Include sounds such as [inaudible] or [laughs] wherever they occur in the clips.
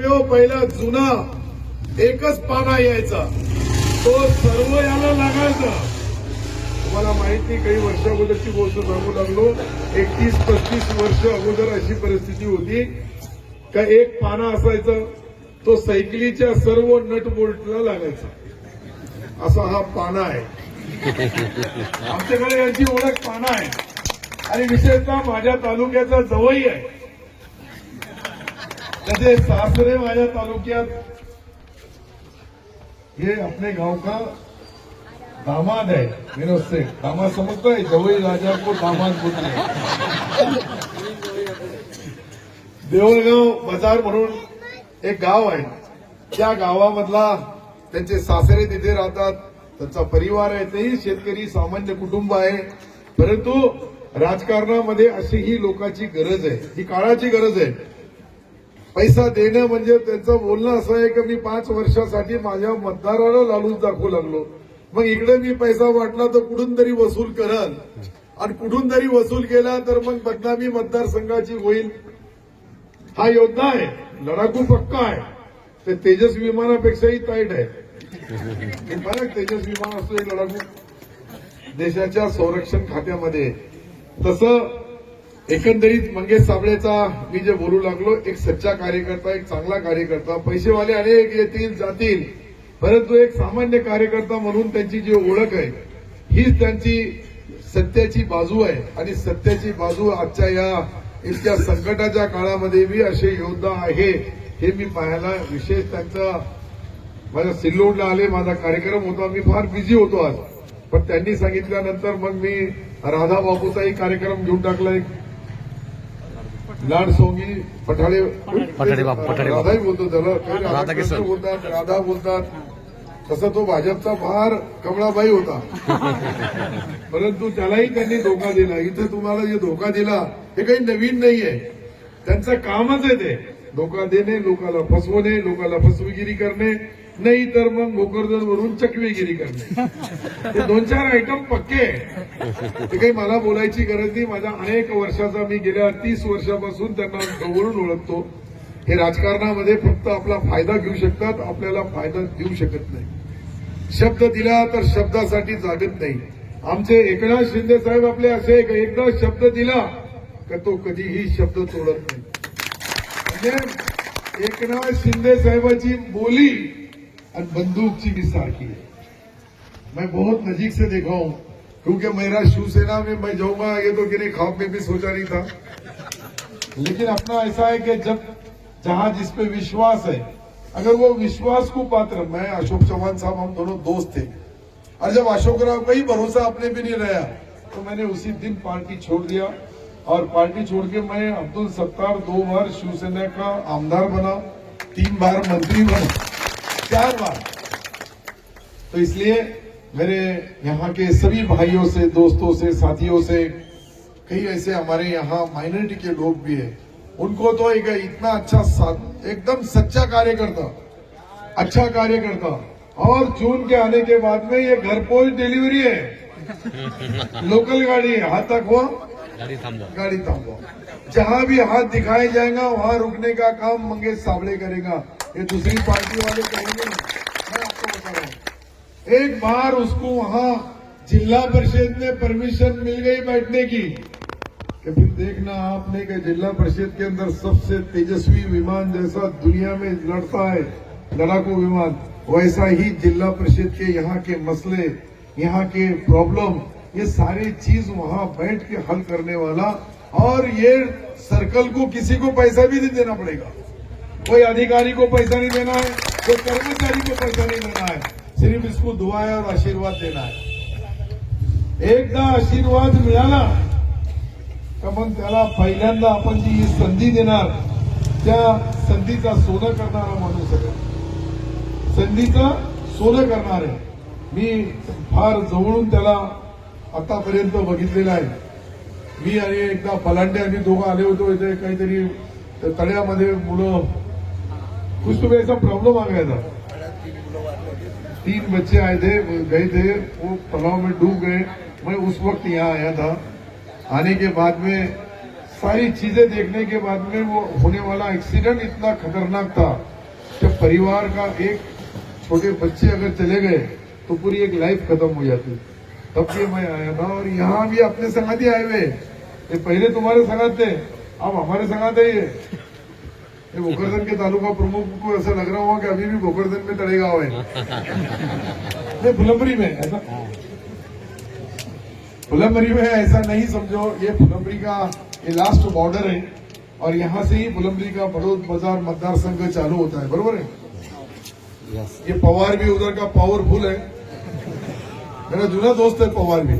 एकमेव पहिला जुना एकच पाना यायचा. तो सर्व याला लागायचा. तुम्हाला माहिती काही वर्ष अगोदरची गोष्ट सांगू लागलो. एकतीस पस्तीस वर्ष अगोदर अशी परिस्थिती होती. का एक पाना असायचं तो सायकलीच्या सर्व नट बोल्टला लागायचा. असा हा पाना आहे. आमच्याकडे यांची ओळख पाना आहे. आणि विशेषतः माझ्या तालुक्याचा जवळही आहे. त्याचे सासरे माझ्या तालुक्यात. हे अपने गाव का दामाद है मी नसते दामाद समजतोय है जवई राजा को दामाद बोलते हैं देवळगाव बाजार म्हणून एक गाव आहे. त्या गावामधला त्यांचे सासरे तिथे राहतात त्यांचा परिवार आहे तेही शेतकरी सामान्य कुटुंब आहे. परंतु राजकारणामध्ये अशी ही लोकांची गरज आहे. ही काळाची गरज आहे. पैसा देणं म्हणजे त्यांचं बोलणं असं आहे की मी पाच वर्षासाठी माझ्या मतदाराला लालूच दाखवू लागलो. मग इकडे मी पैसा वाटला तर कुठून तरी वसूल करल आणि कुठून तरी वसूल केला तर मग बदनामी मतदारसंघाची होईल. हा योद्धा आहे. लढाकू पक्का आहे. ते तेजस विमानापेक्षाही टाईट आहे. फरक तेजस विमान असतो एक लढाकू. देशाच्या संरक्षण खात्यामध्ये. तसं एकंदरीत मंगेश साबळेचा मी जे बोलू लागलो एक सच्चा कार्यकर्ता एक चांगला कार्यकर्ता. पैसेवाले अनेक येतील जातील परंतु एक सामान्य कार्यकर्ता म्हणून त्यांची जी ओळख आहे हीच त्यांची सत्याची बाजू आहे. आणि सत्याची बाजू आजच्या या इतक्या संकटाच्या काळामध्ये बी असे योद्धा आहे हे मी पाहायला विशेष त्यांचा माझ्या सिल्लोडला आले माझा कार्यक्रम होता मी फार बिझी होतो आज. पण त्यांनी सांगितल्यानंतर मग मी राधा बापूचाही कार्यक्रम घेऊन टाकला एक लाड सोंगी पठाळे पठाडे बापू, पठाडे. राधाही बोलतो त्याला. राधाकृष्ण. बोलतात राधा बोलतात. तसा तो भाजपचा फार कमळाबाई होता. [laughs] परंतु त्यालाही त्यांनी धोका दिला. इथे तुम्हाला जे धोका दिला हे काही नवीन नाहीये. त्यांचं कामच आहे ते. धोका देणे लोकाला फसवणे लोकाला फसवेगिरी करणे नाही तर मग भोकरदन वरून चकवेगिरी करणे. [laughs] हे दोन चार आयटम पक्के आहे. ते काही मला बोलायची गरज नाही. माझ्या अनेक वर्षाचा मी गेल्या तीस वर्षापासून त्यांना जवळून ओळखतो. हे राजकारणामध्ये फक्त आपला फायदा घेऊ शकतात आपल्याला फायदा देऊ शकत नाही. शब्द दिला तर शब्दासाठी जागत नाही. आमचे एकनाथ शिंदे साहेब आपले असे एक- एकदा शब्द दिला का तो कधीही शब्द तोडत नाही. म्हणजे एकनाथ शिंदे साहेबाची बोली आणि बंदूकची भी सारखी है। मैं बहुत नजीक से देखा हूँ, क्योंकि मेरा शिवसेना में मैं जाऊँगा, ये तो किसी ख्वाब में भी सोचा नहीं था। लेकिन अपना ऐसा है कि जब, जहाँ जिस पे विश्वास है, अगर वो विश्वास को पात्र, मैं अशोक चौहान साहब, हम दोनों दोस्त थे। और जब अशोक राव का ही भरोसा अपने पे नहीं रहा तो मैंने उसी दिन पार्टी छोड़ दिया। और पार्टी छोड़ के मैं अब्दुल सत्तार दो बार शिवसेना का आमदार बना, तीन बार मंत्री बना, चार बार। तो इसलिए मेरे यहाँ के सभी भाइयों से, दोस्तों से, साथियों से, कई ऐसे हमारे यहाँ माइनॉरिटी के लोग भी हैं, उनको तो एक इतना अच्छा एकदम सच्चा कार्यकर्ता अच्छा कार्यकर्ता। और जून के आने के बाद में ये घर पोस्ट डिलीवरी है, [laughs] लोकल गाड़ी है, हाथ तक हुआ। गाडी थांबवा। गाड़ी थामो जहाँ भी हाथ दिखाए जाएगा, वहाँ रुकने का काम मंगेश साबड़े करेगा। ये दूसरी पार्टी वाले करेंगे मैं आपको बता रहा हूँ। एक बार उसको वहाँ जिला परिषद में परमिशन मिल गई बैठने की कि फिर देखना आपने कि जिला परिषद के अंदर सबसे तेजस्वी विमान जैसा दुनिया में लड़ता है, लड़ाकू विमान। वैसा ही जिला परिषद के यहाँ के मसले, यहाँ के प्रॉब्लम ये सारी चीज वहां बैठ के हल करने वाला और ये सर्कल को किसी को पैसा भी नहीं देना पड़ेगा। कोई अधिकारी को पैसा नहीं देना है कोई कर्मचारी को पैसा नहीं देना है सिर्फ इसको दुआ और आशीर्वाद देना है। एकदा आशीर्वाद मिळाला का मग त्याला पहिल्यांदा आपण जी ही संधी देणार त्या संधीचा सोनं करणारा माणूस आहे. संधीचा सोनं करणार आहे. मी फार जवळून त्याला आतापर्यंत आहे. मी आणि एकदा आले होतो इथे काहीतरी तळ्यामध्ये मुलं. कुछ तो ऐसा प्रॉब्लम आ गया था तीन बच्चे आए थे गए थे वो तालाब में डूब गए. मैं उस वक्त यहाँ आया था. आने के बाद में सारी चीज़ें देखने के बाद में वो होने वाला एक्सीडेंट इतना खतरनाक था कि परिवार का एक छोटे बच्चे अगर चले गए तो पूरी एक लाइफ खत्म हो जाती। तब ये मैं आया था और यहाँ भी अपने संगत ही आए हुए। ये पहले तुम्हारे संगात थे अब हमारे संगात है ये। ये भोकरदन के तालुका प्रमुख को ऐसा लग रहा हुआ कि अभी भी भोकरदन में तड़ेगांव है। [laughs] नहीं फुलंबरी में ऐसा फुलंबरी में ऐसा नहीं समझो ये फुलंबरी का ये लास्ट बॉर्डर है। और यहाँ से ही फुलंबरी का बड़ौद बाज़ार मतदार संघ चालू होता है बरोबर है? ये पवार भी उधर का पावरफुल है। मेरा जूना दोस्त है पवार भी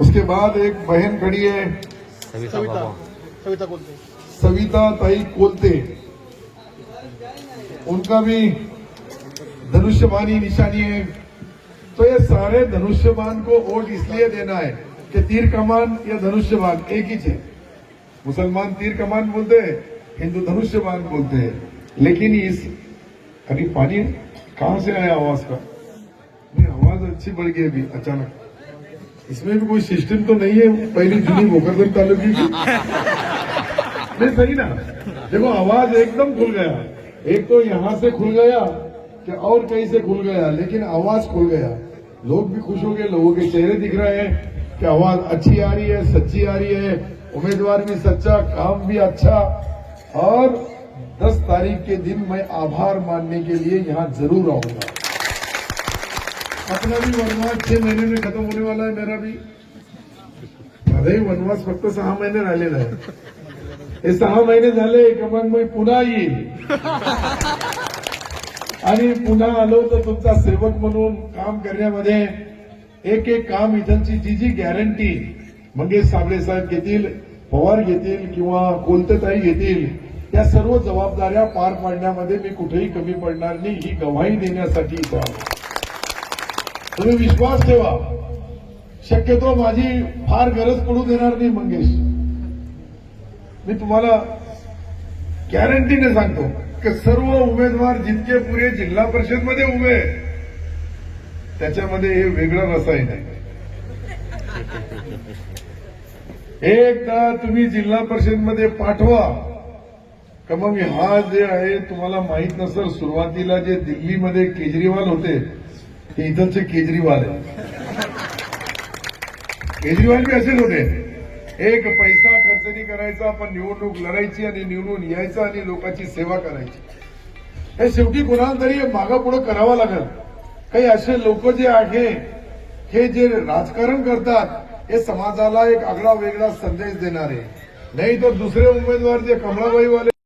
उसके बाद एक बहन खड़ी है। सविता सविता। कोलते सविता ताई कोलते। उनका भी धनुष्यबानी निशानी है। तो ये सारे धनुष्यबान को वोट इसलिए देना है कि तीर कमान या धनुष्यबान एक ही है मुसलमान तीर कमान बोलते हैं हिंदू धनुष्यबान बोलते हैं। लेकिन इस अभी पानी कहाँ से आया आवाज़ का? आवाज़ अच्छी बढ़ गई अभी, अचानक। इसमें भी कोई सिस्टम तो नहीं है, पहली जूनी भोकरदन तालुकी की नहीं, सही ना? देखो, आवाज़ एकदम खुल गया। एक तो यहाँ से खुल गया कि और कहीं से खुल गया, लेकिन आवाज़ खुल गया। लोग भी खुश हो गए, लोगों के चेहरे दिख रहे हैं कि आवाज़ अच्छी आ रही है, सच्ची आ रही है। उम्मीदवार भी सच्चा, काम भी अच्छा। और 10 तारीख के दिन मैं आभार मानने के लिए यहाँ ज़रूर आऊँगा। अपना भी वनवास छह महीने में खत्म होने वाला है मेरा भी। माझाही वनवास फक्त सहा महिने राहिलेला आहे. हे सहा महिने झाले का मग मी पुन्हा येईल. आणि पुन्हा आलो तर तुमचा सेवक म्हणून काम करण्यामध्ये एक एक काम इथंची जी जी गॅरंटी मंगेश साबळे साहेब घेतील पवार घेतील किंवा कोलतेताई घेतील या सर्व जबाबदाऱ्या पार पाडण्यामध्ये मी कुठेही कमी पडणार नाही. ही गवाही देण्यासाठी इथं आलो. तुम्ही विश्वास ठेवा. शक्यतो माझी फार गरज पडू देणार नाही मंगेश. मी तुम्हाला गॅरंटीने सांगतो की सर्व उमेदवार जितके पुरे जिल्हा परिषदमध्ये उभे त्याच्यामध्ये हे वेगळं रसायन आहे. एकदा तुम्ही जिल्हा परिषदमध्ये पाठवा. का मग हा जे आहे तुम्हाला माहीत नसेल सुरुवातीला जे दिल्लीमध्ये केजरीवाल होते ते इथलचे केजरीवाल आहे केजरीवाल बी असेच होते. एक पैसा खर्च नाही करायचा पण निवडणूक लढायची आणि निवडून यायचं आणि लोकांची सेवा करायची. हे शेवटी कोणाला तरी मागं पुढे करावं लागेल. काही असे लोक जे आहे हे जे राजकारण करतात हे समाजाला एक आगळा वेगळा संदेश देणारे. नाही तर दुसरे उमेदवार जे कमळाबाईवाले